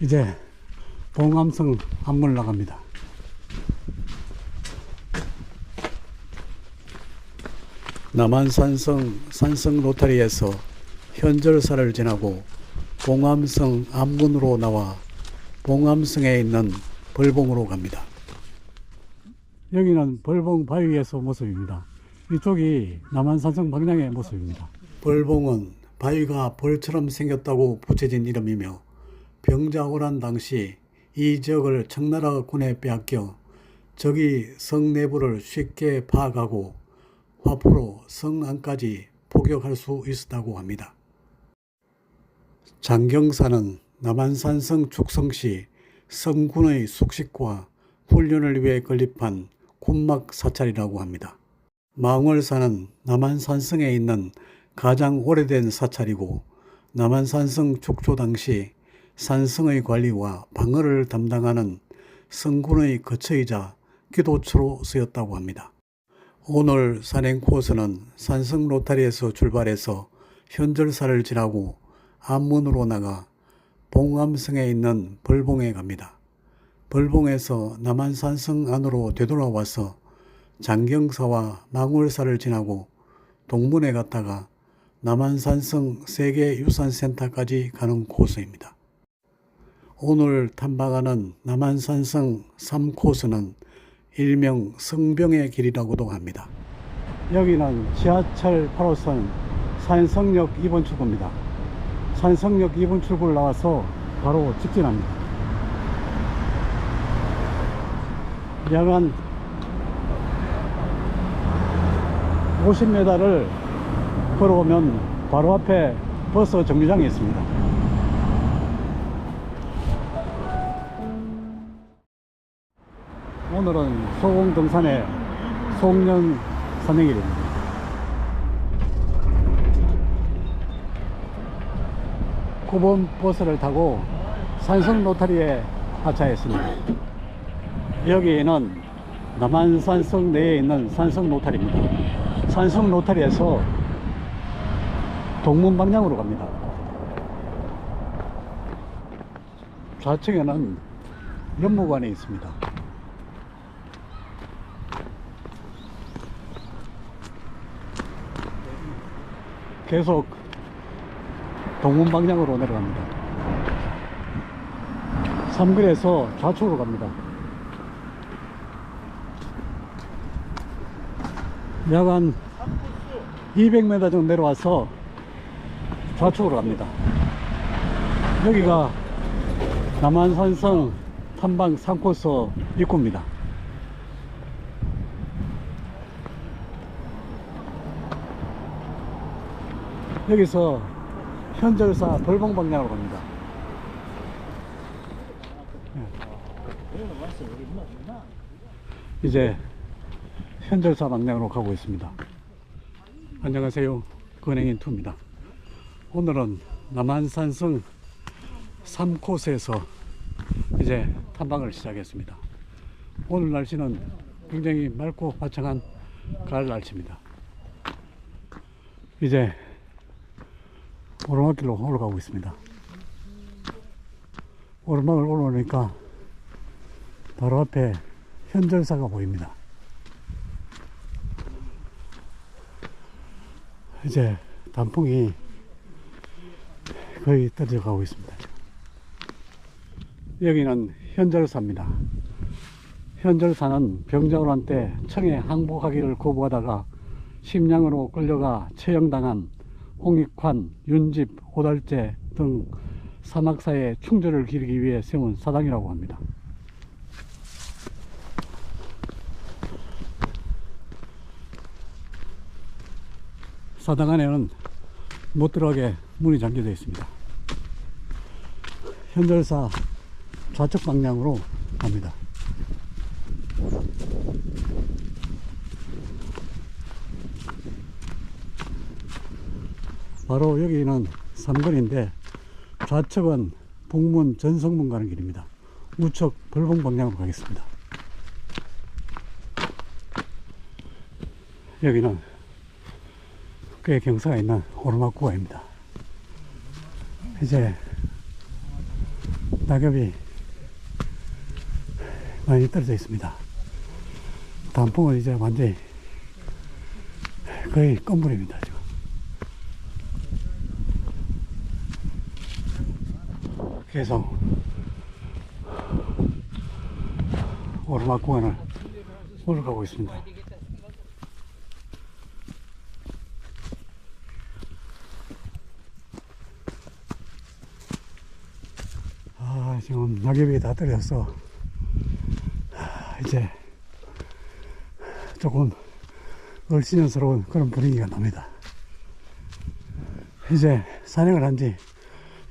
이제 봉암성 안문을 나갑니다. 남한산성 산성 로타리에서 현절사를 지나고 봉암성 안문으로 나와 봉암성에 있는 벌봉으로 갑니다. 여기는 벌봉 바위에서 모습입니다. 이쪽이 남한산성 방향의 모습입니다. 벌봉은 바위가 벌처럼 생겼다고 붙여진 이름이며 병자호란 당시 이 지역을 청나라 군에 빼앗겨 적이 성 내부를 쉽게 파악하고 화포로 성 안까지 포격할 수 있었다고 합니다. 장경사는 남한산성 축성 시 성군의 숙식과 훈련을 위해 건립한 군막 사찰이라고 합니다. 망월사는 남한산성에 있는 가장 오래된 사찰이고 남한산성 축조 당시 산성의 관리와 방어를 담당하는 성군의 거처이자 기도처로 쓰였다고 합니다. 오늘 산행 코스는 산성 로타리에서 출발해서 현절사를 지나고 안문으로 나가 봉암성에 있는 벌봉에 갑니다. 벌봉에서 남한산성 안으로 되돌아와서 장경사와 망월사를 지나고 동문에 갔다가 남한산성 세계유산센터까지 가는 코스입니다. 오늘 탐방하는 남한산성 3코스는 일명 성병의 길이라고도 합니다. 여기는 지하철 8호선 산성역 2번 출구입니다. 산성역 2번 출구를 나와서 바로 직진합니다. 약한 50m를 걸어오면 바로 앞에 버스 정류장이 있습니다. 오늘은 소공동산의 송년 산행일입니다. 구번 버스를 타고 산성 로타리에 하차했습니다. 여기는 남한 산성 내에 있는 산성 로타리입니다. 산성 로타리에서 동문 방향으로 갑니다. 좌측에는 연무관이 있습니다. 계속 동문 방향으로 내려갑니다. 삼거리에서 좌측으로 갑니다. 약 한 200m 정도 내려와서 좌측으로 갑니다. 여기가 남한산성 탐방 3코스 입구입니다. 여기서 현절사 벌봉 방향으로 갑니다. 이제 현절사 방향으로 가고 있습니다. 안녕하세요. 근행인 투입니다. 오늘은 남한산성 3코스에서 이제 탐방을 시작했습니다. 오늘 날씨는 굉장히 맑고 화창한 가을 날씨입니다. 이제 오르막길로 올라가고 있습니다. 오르막을 올라오니까 바로 앞에 현절사가 보입니다. 이제 단풍이 거의 떨어져 가고 있습니다. 여기는 현절사입니다. 현절사는 병자호란 때 청에 항복하기를 거부하다가 심양으로 끌려가 처형당한 홍익환, 윤집, 오달제 등 사막사의 충절을 기리기 위해 세운 사당이라고 합니다. 사당 안에는 못 들어가게 문이 잠겨져 있습니다. 현절사 좌측 방향으로 갑니다. 바로 여기는 삼거리인데 좌측은 북문 전성문 가는 길입니다. 우측 벌봉 방향으로 가겠습니다. 여기는 꽤 경사가 있는 오르막 구간입니다. 이제 낙엽이 많이 떨어져 있습니다. 단풍은 이제 완전히 거의 건물입니다. 계속 오르막 구간을 올라가고 있습니다. 아, 지금 낙엽이 다 떨어져서 아, 이제 조금 얼씬스러운 그런 분위기가 납니다. 이제 산행을 한지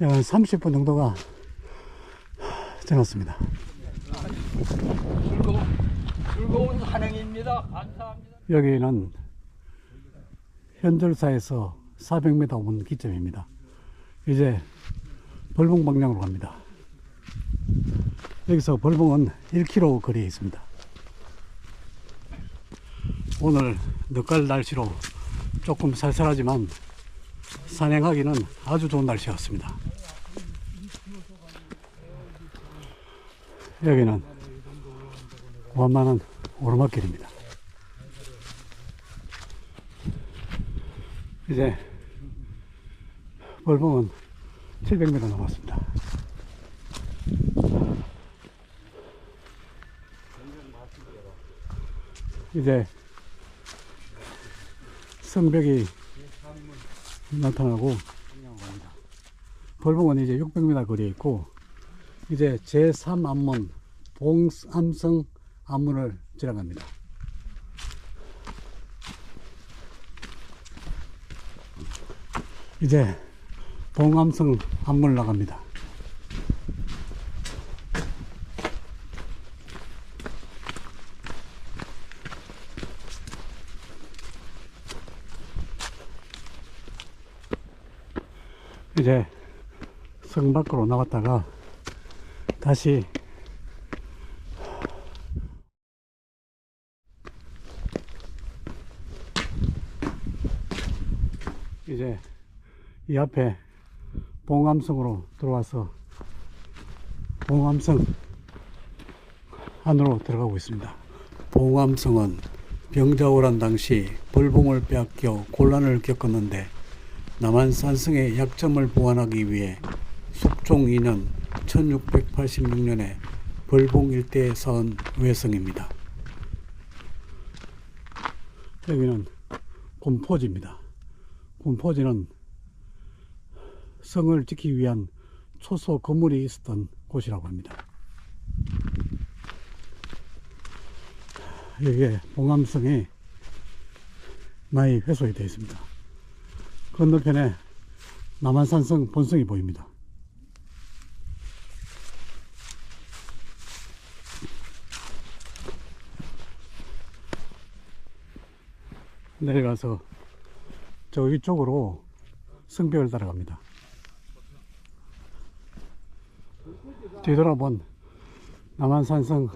약한 30분 정도가 지났습니다. 즐거운, 즐거운 산행입니다. 감사합니다. 여기는 현절사에서 400m 온 기점입니다. 이제 벌봉 방향으로 갑니다. 여기서 벌봉은 1km 거리에 있습니다. 오늘 늦갈 날씨로 조금 살살하지만 산행하기는 아주 좋은 날씨였습니다. 여기는 완만한 오르막길입니다. 이제 벌봉은 700m 남았습니다. 이제 성벽이 나타나고 벌봉은 이제 600m 거리에 있고 이제 제3암문 봉암성 암문을 지나갑니다. 이제 봉암성 암문을 나갑니다. 이제 성 밖으로 나갔다가 다시 이제 이 앞에 봉암성으로 들어와서 봉암성 안으로 들어가고 있습니다. 봉암성은 병자호란 당시 벌봉을 빼앗겨 곤란을 겪었는데 남한 산성의 약점을 보완하기 위해 숙종 2년 1686년에 벌봉 일대에 쌓은 외성입니다. 여기는 곰포지입니다. 곰포지는 성을 지키기 위한 초소 건물이 있었던 곳이라고 합니다. 여기에 봉암성이 많이 훼손이 되어 있습니다. 건너편에 남한산성 본성이 보입니다. 내려가서 저 위쪽으로 성벽을 따라갑니다. 뒤돌아본 남한산성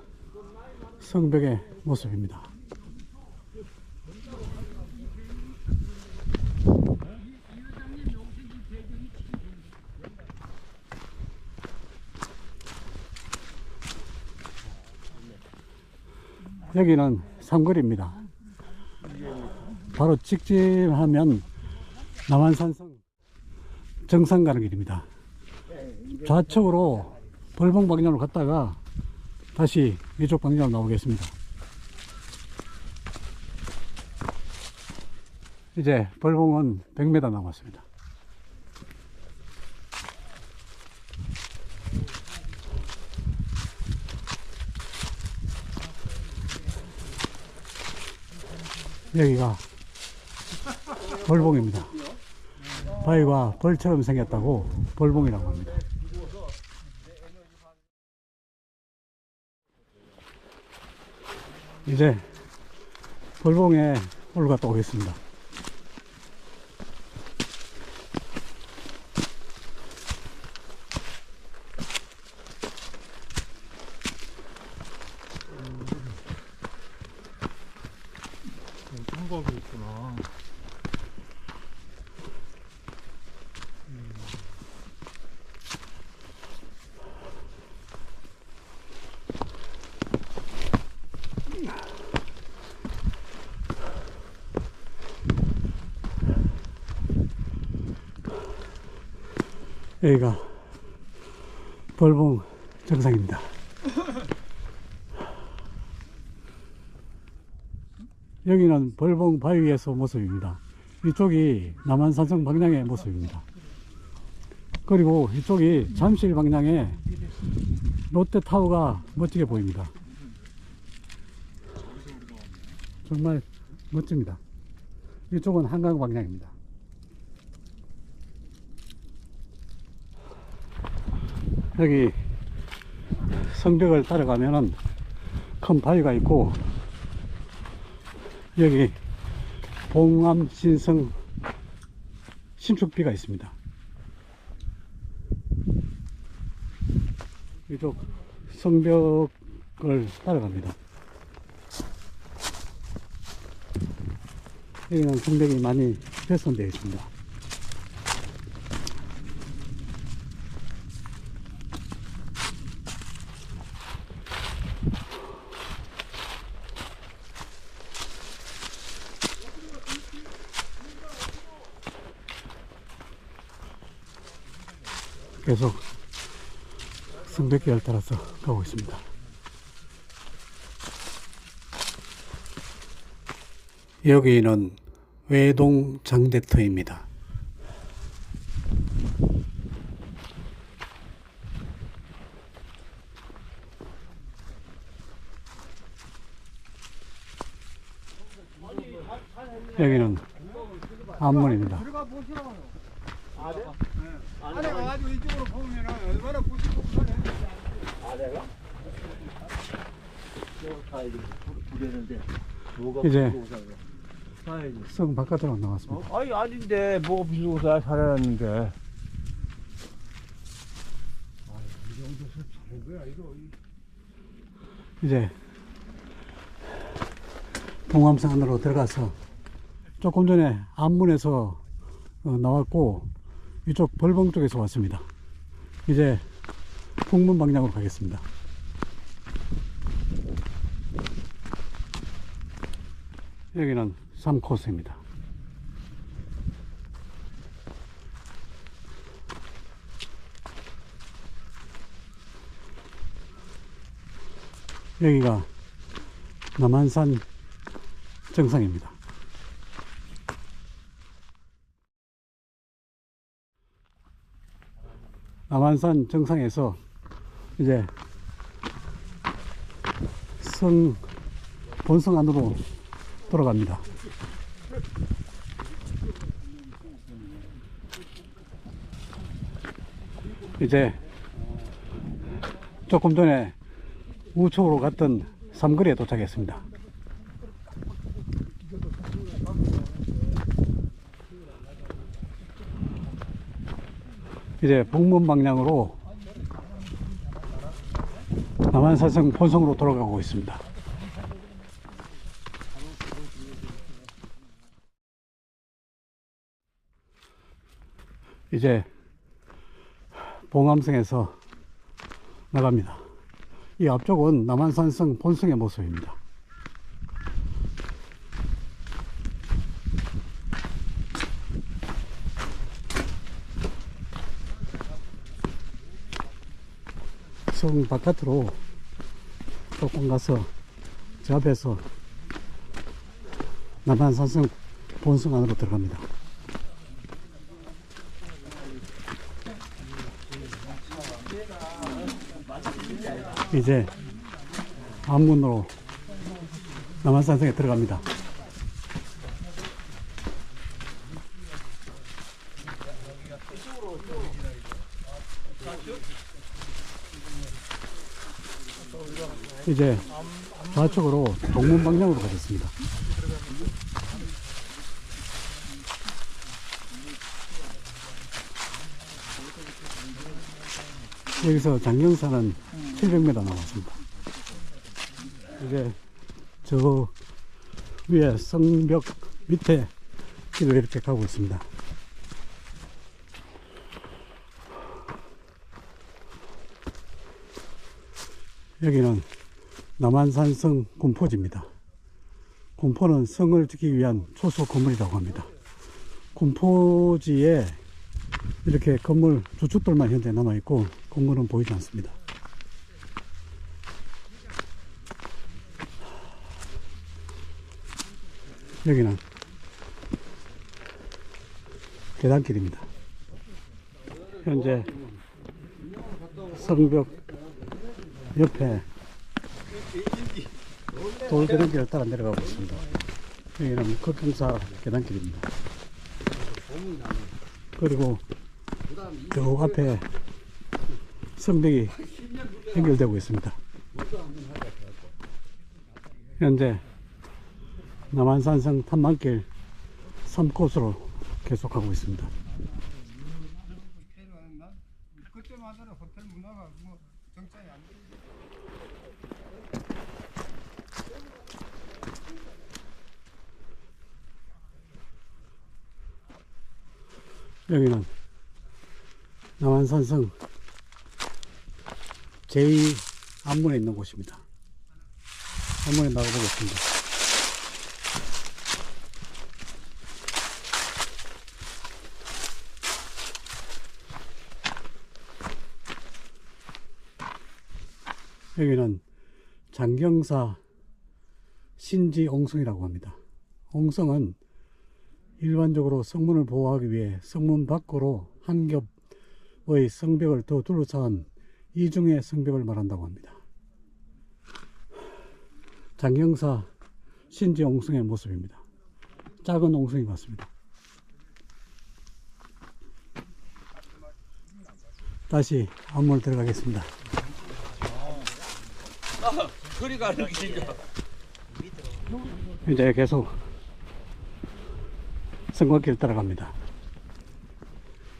성벽의 모습입니다. 여기는 삼거리입니다. 바로 직진하면 남한산성 정상 가는 길입니다. 좌측으로 벌봉 방향으로 갔다가 다시 이쪽 방향으로 나오겠습니다. 이제 벌봉은 100m 남았습니다. 여기가 벌봉입니다. 바위가 벌처럼 생겼다고 벌봉이라고 합니다. 이제 벌봉에 올라갔다 오겠습니다. 한국이 있구나. 여기가 벌봉 정상입니다. 여기는 벌봉 바위에서 모습입니다. 이쪽이 남한산성 방향의 모습입니다. 그리고 이쪽이 잠실 방향에 롯데타워가 멋지게 보입니다. 정말 멋집니다. 이쪽은 한강 방향입니다. 여기 성벽을 따라가면은 큰 바위가 있고 여기 봉암 신성 신축비가 있습니다. 이쪽 성벽을 따라갑니다. 여기는 성벽이 많이 훼손되어 있습니다. 계속 성벽계를 따라서 가고 있습니다. 여기는 외동 장대터입니다. 여기는 안문입니다. 안에 가가지고 이쪽으로 보면 얼마나 부시고 아래가? 가야지. 부르는데 뭐가 이제 가야지. 성 바깥으로 나왔습니다. 어? 아니 아닌데 뭐가 부르고서 살아났는데. 이제 동암산 안으로 들어가서 조금 전에 안문에서 어, 나왔고 이쪽 벌봉 쪽에서 왔습니다. 이제 북문 방향으로 가겠습니다. 여기는 3코스입니다. 여기가 남한산 정상입니다. 남한산 정상에서 이제 성 본성 안으로 돌아갑니다. 이제 조금 전에 우측으로 갔던 삼거리에 도착했습니다. 이제 북문 방향으로 남한사성 본성으로 돌아가고 있습니다. 이제 봉암성에서 나갑니다. 이 앞쪽은 남한산성 본성의 모습입니다. 성 바깥으로 조금 가서 저 앞에서 남한산성 본성 안으로 들어갑니다. 이제 앞문으로 남한산성에 들어갑니다. 이제 좌측으로 동문 방향으로 가겠습니다. 여기서 장경사는 700m 남았습니다. 이제 저 위에 성벽 밑에 길을 이렇게 가고 있습니다. 여기는 남한산성 군포지입니다. 군포는 성을 짓기 위한 초소 건물이라고 합니다. 군포지에 이렇게 건물 주축들만 현재 남아있고 건물은 보이지 않습니다. 여기는 계단길입니다. 현재 성벽 옆에 돌 계단길을 따라 내려가고 있습니다. 여기는 극경사 계단길입니다. 그리고 저 앞에 성벽이 연결되고 있습니다. 현재 남한산성 탐방길 3코스로 계속하고 있습니다 호텔 문화가 뭐 정착이 안 돼. 여기는 남한산성 제2 안문에 있는 곳입니다. 안문에 나가보겠습니다. 여기는 장경사 신지 옹성이라고 합니다. 옹성은 일반적으로 성문을 보호하기 위해 성문 밖으로 한 겹의 성벽을 더 둘러싼 이중의 성벽을 말한다고 합니다. 장경사 신지 옹성의 모습입니다. 작은 옹성이 같습니다. 다시 안문을 들어가겠습니다. 안 들리죠. 이제 계속 성곽길 따라갑니다.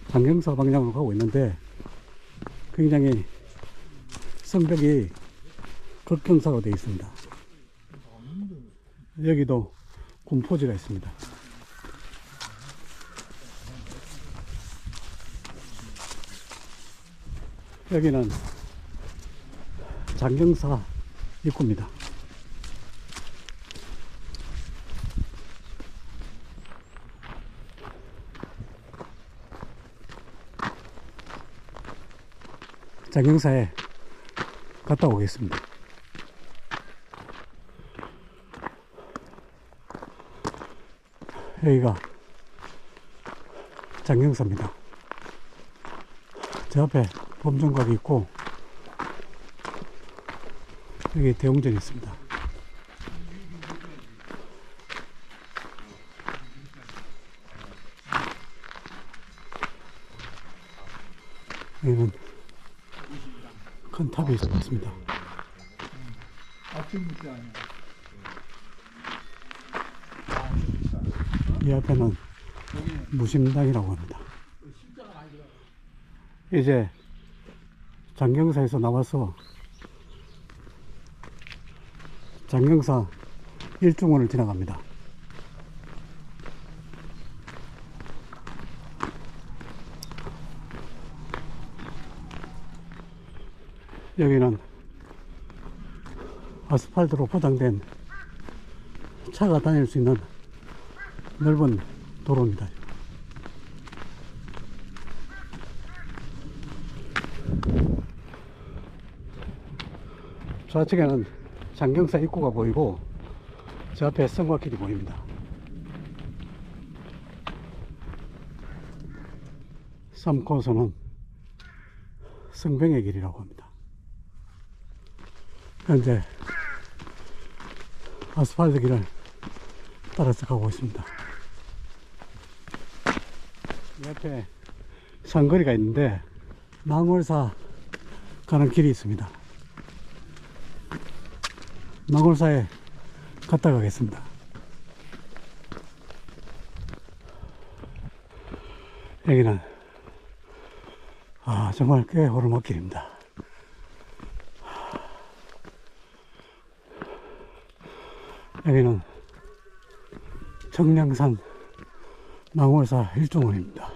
장경사 방향으로 가고 있는데 굉장히 성벽이 극경사로 되어 있습니다. 여기도 군포지가 있습니다. 여기는 장경사 입구입니다. 장경사에 갔다 오겠습니다. 여기가 장경사입니다. 저 앞에 범종각이 있고 여기 대웅전이 있습니다. 여기는 큰 탑이 있습니다. 이 앞에는 무심당이라고 합니다. 이제 장경사에서 나와서 장경사 일중원을 지나갑니다. 여기는 아스팔트로 포장된 차가 다닐 수 있는 넓은 도로입니다. 좌측에는 장경사 입구가 보이고 저 앞에 성곽길이 보입니다. 3코스는 성병의 길이라고 합니다. 현재 아스팔트 길을 따라서 가고 있습니다. 이 앞에 상거리가 있는데 망월사 가는 길이 있습니다. 망월사에 갔다 가겠습니다. 여기는 아 정말 꽤 오르막길입니다. 여기는 청량산 망월사 일종원입니다.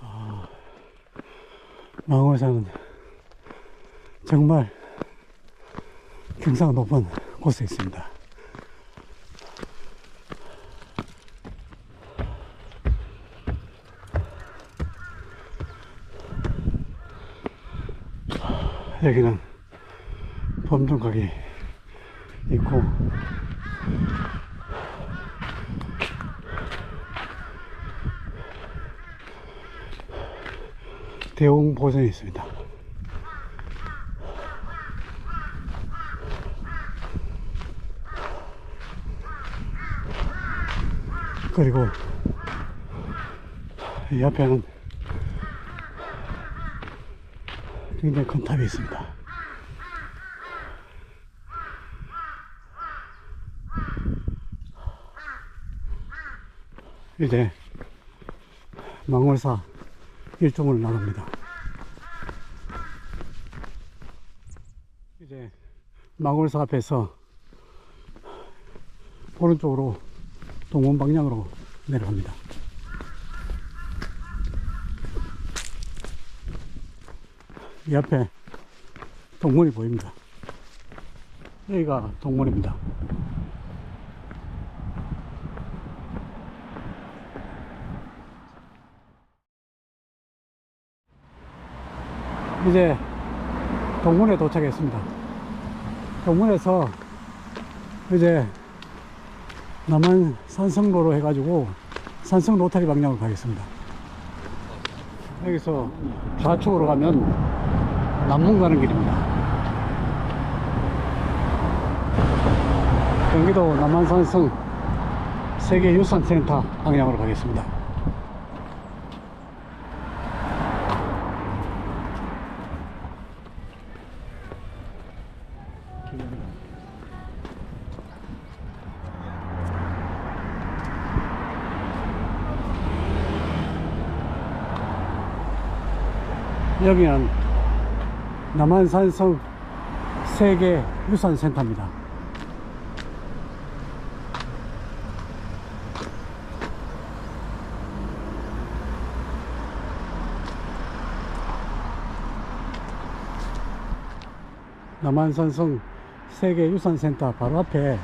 아, 망월산은 정말 경사가 높은 곳에 있습니다. 아, 여기는 범종 가게 있고 대웅 보전이 있습니다. 그리고 이 앞에는 굉장히 큰 탑이 있습니다. 이제 망월사 일종으로 나갑니다. 이제 망월사 앞에서 오른쪽으로 동원 방향으로 내려갑니다. 이 앞에 동문이 보입니다. 여기가 동문입니다. 이제 동문에 도착했습니다. 동문에서 이제 남한 산성로로 해가지고 산성 로타리 방향으로 가겠습니다. 여기서 좌측으로 가면 남문 가는 길입니다. 경기도 남한산성 세계유산센터 방향으로 가겠습니다. 여기는 남한산성 세계 유산센터입니다. 남한산성 세계유산센터 바로 앞에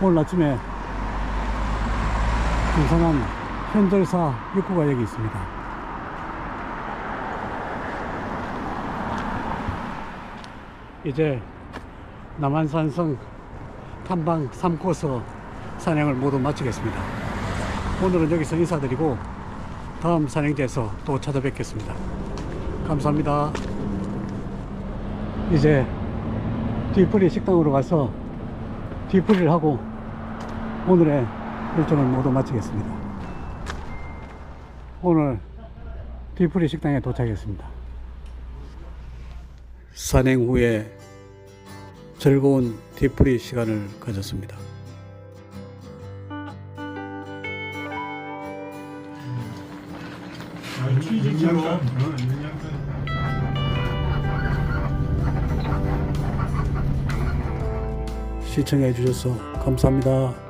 오늘 아침에 등산한 현절사 입구가 여기 있습니다. 이제 남한산성 탐방 3코스 산행을 모두 마치겠습니다. 오늘은 여기서 인사드리고 다음 산행지에서 또 찾아뵙겠습니다. 감사합니다. 이제 뒤풀이 식당으로 가서 뒤풀이를 하고 오늘의 일정을 모두 마치겠습니다. 오늘 뒤풀이 식당에 도착했습니다. 산행 후에 즐거운 뒤풀이 시간을 가졌습니다. 시청해 주셔서 감사합니다.